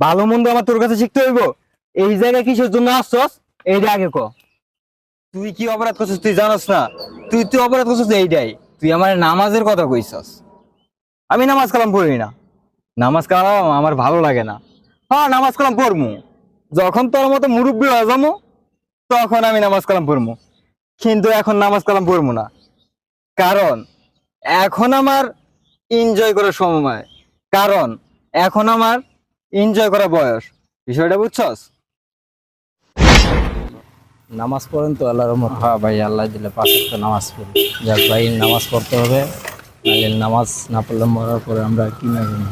ভালো মন্দ আমার তোর কাছে শিখতে হইব। এই জায়গায় কিসের জন্য আসছস? এইটা আগে ক। তুই কি অপরাধ করছিস তুই জানোস না? তুই তুই অপরাধ করছিস এইটাই। তুই আমার নামাজের কথা কইছস। আমি নামাজ কালাম পড়ি না। নামাজ কালাম আমার ভালো লাগে না। হ্যাঁ নামাজ কালাম পড়মু। যখন তোর মতো মুরব্বী হয়ে যাব, তখন আমি নামাজ কালাম পড়মু। কিন্তু এখন নামাজ কালাম পড়মু না। কারণ, এখন আমার এনজয় করার সময়। কারণ এখন আমার এনজয় করা বয়স। বিষয়টা বুঝছস? নামাজ পড়েন তো আল্লাহর রহমত। হ্যাঁ ভাই আল্লাহ দিলে পাঁচ নামাজ পড়ি। যাক ভাই নামাজ পড়তে হবে। নাহলে নামাজ না পড়লে মরার পরে আমরা কি না জানি।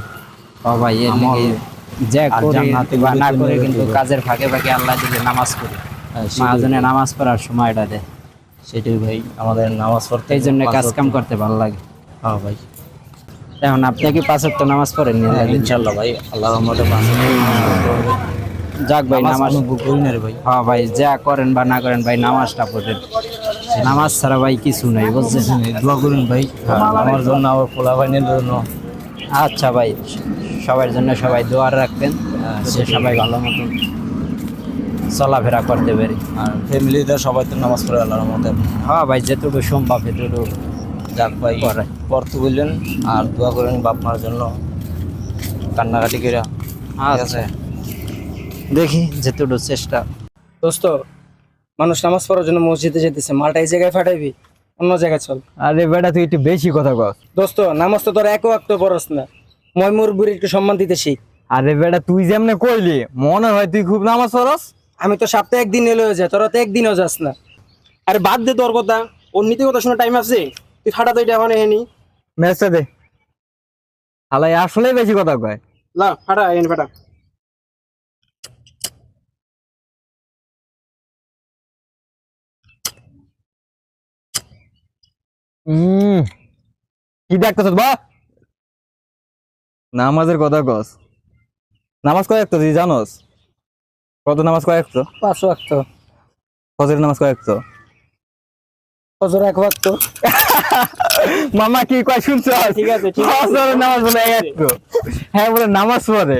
ও ভাই এর আমল যা করি না করে করে কিন্তু কাজের ফাঁকে ফাঁকে আল্লাহ দিলে নামাজ পড়ি। হ্যাঁ, সেটাই। মাহাজনে নামাজ পড়ার সময়টা দেয়। সেটাই ভাই আমাদের নামাজ পড়তে এই জন্য কাজ কাম করতে ভালো লাগে। হ্যাঁ ভাই। এখন আপনি কি পাঁচ ওয়াক্ত নামাজ পড়েন নি? হ্যাঁ, ইনশাল্লাহ ভাই আল্লাহ রহমতে। যাক ভাই নামাজ করি না রে ভাই হ্যাঁ ভাই যা করেন বা না করেন ভাই নামাজটা পড়েন নামাজ ছাড়া ভাই কিছু নাই বুঝছেন দোয়া করুন ভাই আমার জন্য আমার পোলা ভাইনের জন্য আচ্ছা ভাই সবার জন্য সবাই দোয়া রাখবেন হ্যাঁ, সেটাই। সবাই ভালো মতন চলাফেরা করতে পারি আর ফ্যামিলিতে সবাই তো নামাজ পড়ে আল্লাহর রহমতে হ্যাঁ ভাই যেটুকু সম্ভব এটুকু যাক ভাই। পড়তে বললেন আর দোয়া করেন বাপ মার জন্য। কান্নাকাটি করে আচ্ছা। দেখি যেটুকু চেষ্টা। দোস্ত মানুষ নামাজ পড়ার জন্য মসজিদে যেতেছে মালটা এই জায়গায় ফাটাইবি অন্য জায়গায় চল। আরে বেটা তুই একটু বেশি কথা কস। দোস্ত নামাজ তো তোর এক ওয়াক্ত পড়স না। ময়মুর বুড়ির একটু সম্মান দিতে শিখ আরে বেটা তুই যেমনে কইলি মনে হয় তুই খুব নামাজ পড়স। আমি তো সপ্তাহে একদিন এলো হয়ে যায় তোরা তো একদিনও যাস না। আরে বাদ দে তোর কথা ওর নীতি কথা শোনা টাইম আছে। তুই ফাটা তো এটা এখন এনি ম্যাচটা দে। হালাই আসলে বেশি কথা কয়। লা ফাটা এনে ফাটা। উম, কি দেখতেছ বা? নামাজের কথা কস। নামাজ কয়েক তো তুই জানোস? কত নামাজ কয়েক তো পাঁচ ওয়াক্ত ফজরের নামাজ কয়েক তো ফজর এক ওয়াক্ত। মামা কি কয় শুনছ? ঠিক আছে, ঠিক আছে। নামাজ বলে এক তো হ্যাঁ বলে নামাজ পড়ে।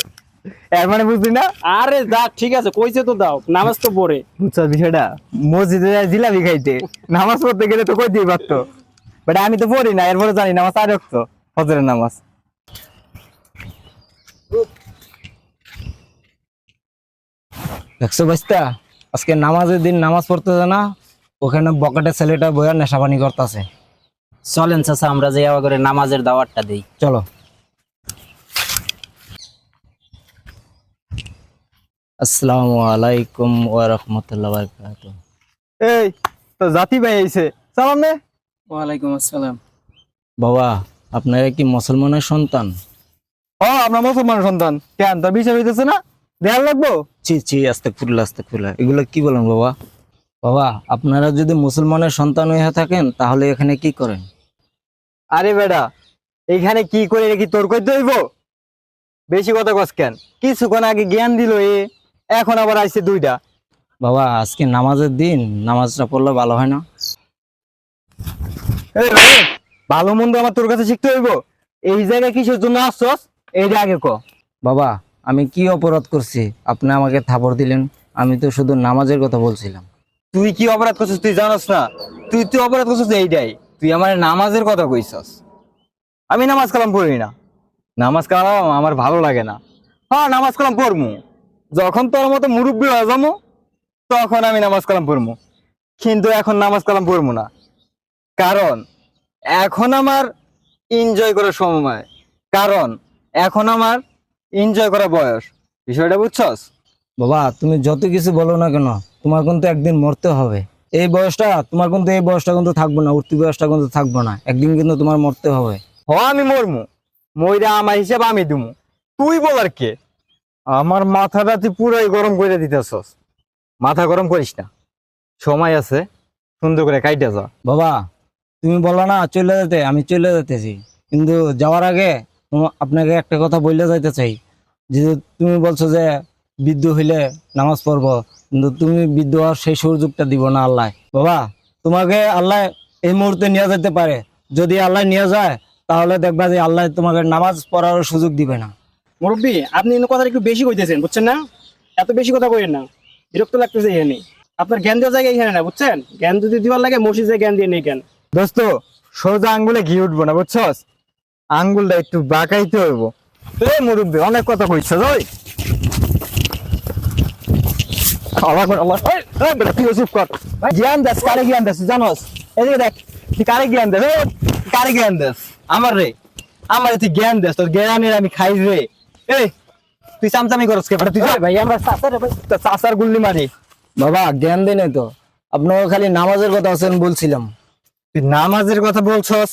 এর মানে বুঝলি না? আরে দা ঠিক আছে কইছে তো দাও নামাজ তো পড়ে। বুঝছ বিষয়টা? মসজিদে জিলাপি খাইতে। নামাজ পড়তে গেলে তো কই দিয়ে পারতো। বাট আমি তো পড়ি না এরপরে জানি নামাজ আর তো ফজরের নামাজ। দেখছ বাস্তা আজকে নামাজের দিন নামাজ পড়তেছে না ওখানে বকেটের ছেলেটা বইয়া নেশা পানি করতেছে। চলেন চাচা আমরা যে করে নামাজের দাওয়াতটা দেই। চলো। আসসালামু আলাইকুম ওয়া রাহমাতুল্লাহি ওয়া বারাকাতুহু। এই তো জাতি ভাই আইছে। সালাম নে। ওয়ালাইকুম আসসালাম। বাবা আপনারা কি মুসলমানের সন্তান? ও আপনার মুসলমান সন্তান। কেন তোর বিষয় হইতেছে না? দেয়াল লাগবো? ছি ছি আস্তে খুল্লা আস্তে খুল্লা এগুলো কি বলেন বাবা? বাবা আপনারা যদি মুসলমানের সন্তান হয়ে থাকেন তাহলে এখানে কি করেন? আরে বেডা এখানে কি করে রেখি তোর হইব? বেশি কথা কস কেন? কিছুক্ষণ আগে জ্ঞান দিল এ এখন আবার আইছে দুইটা। বাবা আজকে নামাজের দিন নামাজটা পড়লে ভালো হয় না? এই ভাই, ভালো মন্দ আমার তোর কাছে শিখতে হইব? এই জায়গায় কিসের জন্য আসছস? এইটা আগে ক। বাবা আমি কি অপরাধ করছি? আপনি আমাকে থাপড় দিলেন আমি তো শুধু নামাজের কথা বলছিলাম। তুই কি অপরাধ করছিস তুই জানোস না? তুই তুই অপরাধ করছিস এইটাই। তুই আমার নামাজের কথা কইছস। আমি নামাজ কালাম পড়ি না। নামাজ কালাম আমার ভালো লাগে না। হ্যাঁ নামাজ কালাম পড়মু। যখন তোর মতো মুরব্বী হয়ে যাব, তখন আমি নামাজ কালাম পড়মু। কিন্তু এখন নামাজ কালাম পড়মু না। কারণ, এখন আমার এনজয় করার সময়। কারণ, এখন আমার এনজয় করা বয়স। বিষয়টা বুঝছস? বাবা, তুমি যত কিছু বলো না কেন তোমার কিন্তু একদিন মরতে হবে। এই বয়সটা তোমার কিন্তু এই বয়সটা কিন্তু থাকব না উঠতি বয়সটা কিন্তু থাকব না। একদিন কিন্তু তোমার মরতে হবে। হ আমি মরমু। মইরা আমার হিসাব আমি দুমু। তুই বলার কে? আমার মাথাটা তুই পুরাই গরম করে দিতেছস। মাথা গরম করিস না। সময় আছে সুন্দর করে কাইটা যা। বাবা তুমি বলো না চলে যেতে আমি চলে যেতেছি। কিন্তু যাওয়ার আগে তোমা- আপনাকে একটা কথা বললে যাইতে চাই। যে তুমি বলছো যে বৃদ্ধ হইলে নামাজ পড়ব। কিন্তু তুমি বৃদ্ধ হওয়ার সেই সুযোগটা দিব না আল্লাহ। বাবা তোমাকে আল্লাহ এই মুহূর্তে নিয়ে যেতে পারে। যদি আল্লাহ নিয়ে যায় তাহলে দেখবা যে আল্লাহ তোমাকে নামাজ পড়ার সুযোগ দিবে না। মুরব্বী আপনি কথা একটু বেশি কইতেছেন বুঝছেন না? এত বেশি কথা কইেন না। বিরক্ত লাগতেছে এখানে। আপনার জ্ঞান দেওয়ার জায়গায় এখানে না বুঝছেন? জ্ঞান যদি দিবার লাগে মসজিদে জ্ঞান দিয়ে নেই কেন? দোস্ত সোজা আঙ্গুলে ঘি উঠবো না বুঝছস? আঙ্গুলটা একটু বাঁকাইতে হইব। এই মুরব্বী অনেক কথা কইছস ওই। আল্লাহ আল্লাহ এই, এই বেটা, তুই চুপ কর। জ্ঞান দেস কারে জ্ঞান দেস জানোস? এদিকে দেখ তুই কারে জ্ঞান দেস? এই, কারে জ্ঞান দেস? আমার রে আমার তুই জ্ঞান দেস তোর জ্ঞানের আমি খাই রে। এই তুই চামচামি করস কে? বেটা, তুই ভাই আমরা গুল্লি মারি। বাবা জ্ঞান দিন তো। আপনাকে খালি নামাজের কথা আছেন বলছিলাম। তুই নামাজের কথা বলছস?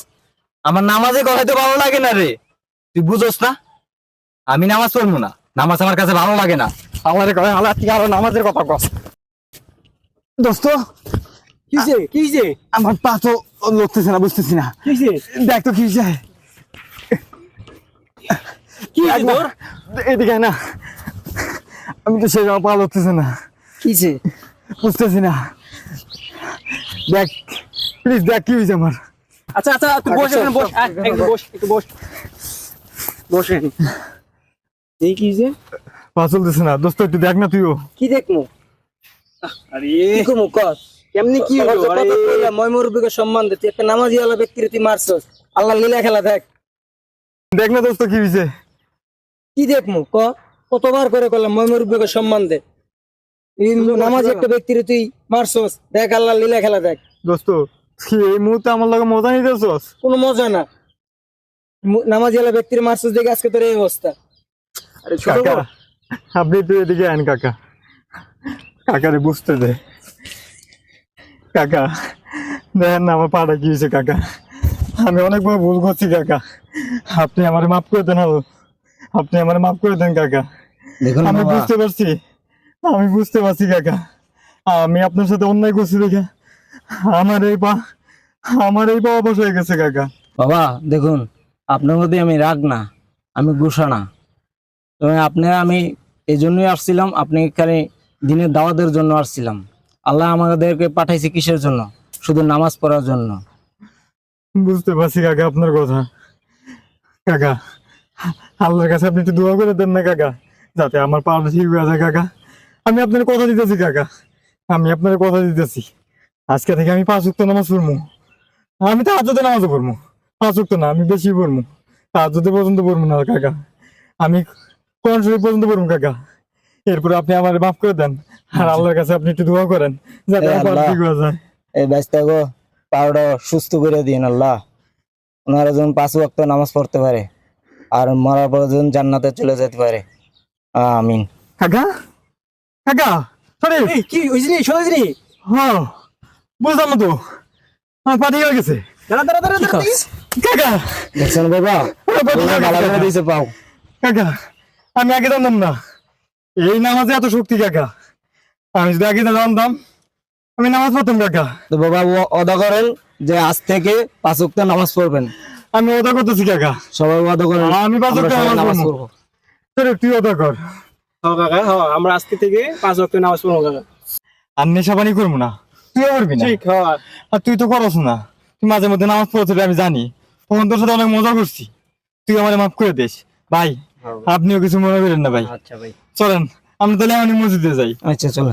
আমার নামাজের কথা তো ভালো লাগে না রে। তুই বুঝোস না? আমি নামাজ পড়ব না। নামাজ আমার কাছে ভালো লাগে না। আমার আল্লাহ তুই আরও নামাজের কথা কস? দোস্ত কি যে কি যে? আমার পা তো লড়তেছে না বুঝতেছি না। কিসে দেখ তো কি যায় কি তোর? এদিকে না। আমি তো সেই পা লড়তেছে না। কি যে? বুঝতেছি না। দেখ প্লিজ দেখ কি হয়েছে আমার। আচ্ছা আচ্ছা তুই বস বস। আয়, একটু বস একটু বস। বস এই কি যে? পা চলতেছে না। দোস্ত একটু দেখ না তুইও। কি দেখমু? আরে। কি কমু কর। কেমনি কি হলো? আরে। মই মুরব্বীকে সম্মান দে। তুই একটা নামাজি আলা ব্যক্তির তুই মারছস। আল্লাহ লীলা খেলা দেখ। দেখ না দোস্ত কি হয়েছে কি দেখমু ক? কতবার করে করলাম মই মুরব্বীকে সম্মান দে। এই নামাজি একটা ব্যক্তির তুই মারছস। দেখ আল্লাহ লীলা খেলা দেখ। দোস্ত এই মুহূর্তে আমার লগে মজা নিতেছস? কোনো মজা না। নামাজি আলা ব্যক্তির মারছস দেখে আজকে তোর এই অবস্থা। আরে ছোট কাকা আপনি তো এদিকে আন কাকা। কাকারে বুঝতে দে। কাকা দেখেন না আমার পাড়া কি হয়েছে কাকা। আমি অনেক বড় ভুল করছি কাকা। আপনি আমার মাফ করে দেন আলো। আপনি আমার মাফ করে দেন কাকা। দেখুন আমি বুঝতে পারছি। আমি বুঝতে পারছি কাকা। আমি আপনার সাথে অন্যায় করছি দেখে। আমার এই পা আমার এই পা অবশ হয়ে গেছে কাকা। বাবা দেখুন আপনার প্রতি আমি রাগ না আমি গুসা না। তবে আপনি, আমি এই জন্যই আসছিলাম, আপনি এখানে দিনের দাওয়াতের জন্য আসছিলাম। আল্লাহ আমাদেরকে পাঠাইছে কিসের জন্য? শুধু নামাজ পড়ার জন্য। বুঝতে পারছি কাকা আপনার কথা। কাকা, আল্লাহর কাছে আপনি একটু দোয়া করে দেন না কাকা? যাতে আমার পাটা ঠিক হয়ে যায় কাকা। আমি আপনার কথা দিতেছি কাকা। আমি আপনার কথা দিতেছি। আজকে থেকে আমি পাঁচ উক্ত নামাজ পড়ব আমি তো আজতে নামাজও পড়ব পাঁচ উক্ত না, আমি বেশি পড়ব আজতে পর্যন্ত পড়ব না কাকা। আমি কোন শরীর পর্যন্ত পড়ব কাকা। এরপরে আপনি আমার মাফ করে দেন। আর আল্লাহর কাছে আপনি একটু দোয়া করেন যাতে আমার। ঠিক হয়ে যায়। এই ব্যস্ত গো পাউডার সুস্থ করে দিন আল্লাহ। ওনারা যেন পাঁচ ওয়াক্ত নামাজ পড়তে পারে আর মরার পর যেন জান্নাতে চলে যেতে পারে। আমিন। কাকা? কাকা সরি। কি হইছে রে? শুনেছিস হ্যাঁ বুঝলাম তো। আমার পা ঠিক হয়ে গেছে। দাঁড়া দাঁড়া দাঁড়া দাঁড়া কাকা। দেখছেন বাবা? পাও। কাকা আমি আগে জানতাম না। এই নামাজে এত শক্তি কাকা? আমি যদি আগে জানতাম আমি নামাজ পড়তাম কাকা। তো বাবা ও- ওয়াদা করেন যে আজ থেকে পাঁচ ওয়াক্ত নামাজ পড়বেন। আমি ওদা করতেছি কাকা। সবাই ওয়াদা করেন আমি পাঁচ ওয়াক্ত নামাজ পড়ব। পড়ব। তুই ওদা কর। হ্যাঁ কাকা হ্যাঁ আমরা আজকে থেকে পাঁচ ওয়াক্ত নামাজ পড়ব কাকা। আর নেশা পানি করব না। তুইও করবি না। ঠিক হ্যাঁ। আর তুই তো করস না। তুই মাঝে মধ্যে নামাজ পড়তে আমি জানি। তখন তোর সাথে অনেক মজা করছি। তুই আমার মাফ করে দিস। ভাই আপনিও কিছু মনে করেন না ভাই। আচ্ছা ভাই। চলেন আমরা তাহলে আমি মসজিদে যাই। আচ্ছা চলো